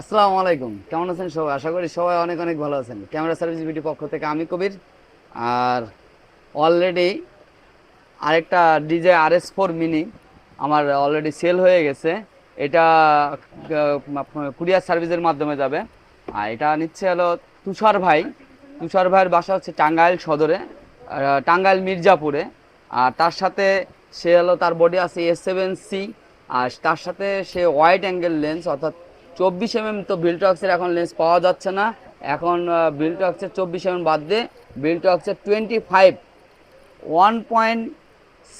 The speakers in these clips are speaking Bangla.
আসসালামু আলাইকুম। কেমন আছেন সবাই? আশা করি সবাই অনেক অনেক ভালো আছেন। ক্যামেরা সার্ভিস ভিডিও পক্ষ থেকে আমি কবির। আর অলরেডি আরেকটা DJI R S four mini আমার অলরেডি সেল হয়ে গেছে। এটা কুরিয়ার সার্ভিসের মাধ্যমে যাবে। আর এটা নিচ্ছে হলো তুষার ভাই। তুষার ভাইয়ের বাসা হচ্ছে টাঙ্গাইল সদরে টাঙ্গাইল মির্জাপুরে। আর তার সাথে সে হলো তার বডি আছে এস সেভেন সি আর তার সাথে সে ওয়াইড অ্যাঙ্গেল লেন্স অর্থাৎ চব্বিশ এম এম তো বিলটক্সের এখন লেন্স পাওয়া যাচ্ছে না। এখন বিলটক্সের চব্বিশ এম এম বাদ দিয়ে বিলটক্সের twenty five one point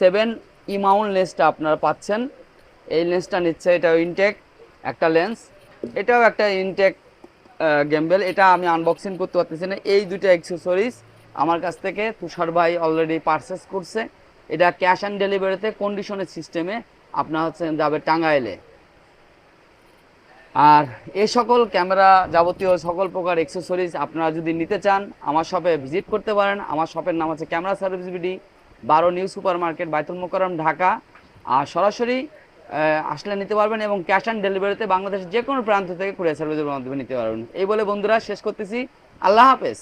seven E mount লেন্সটা আপনারা পাচ্ছেন। এই লেন্সটা নিচ্ছে এটা ইনটেক একটা লেন্স এটাও একটা ইনটেক গেমবেল এটা আমি আনবক্সিং করতে পারতেছি না। এই দুটো অ্যাক্সেসরিজ আমার কাছ থেকে তুষার ভাই অলরেডি পারচেস করছে। এটা ক্যাশ অন ডেলিভারিতে কন্ডিশনের সিস্টেমে আপনার হচ্ছে যাবে টাঙ্গাইলে। আর এই সকল ক্যামেরা যাবতীয় সকল প্রকার অ্যাক্সেসরিজ আপনারা যদি নিতে চান, আমার শপে ভিজিট করতে পারেন। আমার শপের নাম হচ্ছে ক্যামেরা সার্ভিস বিডি বারো new super market Baitul Mokarram Dhaka. আর সরাসরি আসলে নিতে পারবেন এবং ক্যাশ অন ডেলিভারিতে বাংলাদেশের যে কোনো প্রান্ত থেকে কুরিয়ার সার্ভিসের মাধ্যমে নিতে পারবেন। এই বলে বন্ধুরা, শেষ করতেছি। আল্লাহ হাফেজ।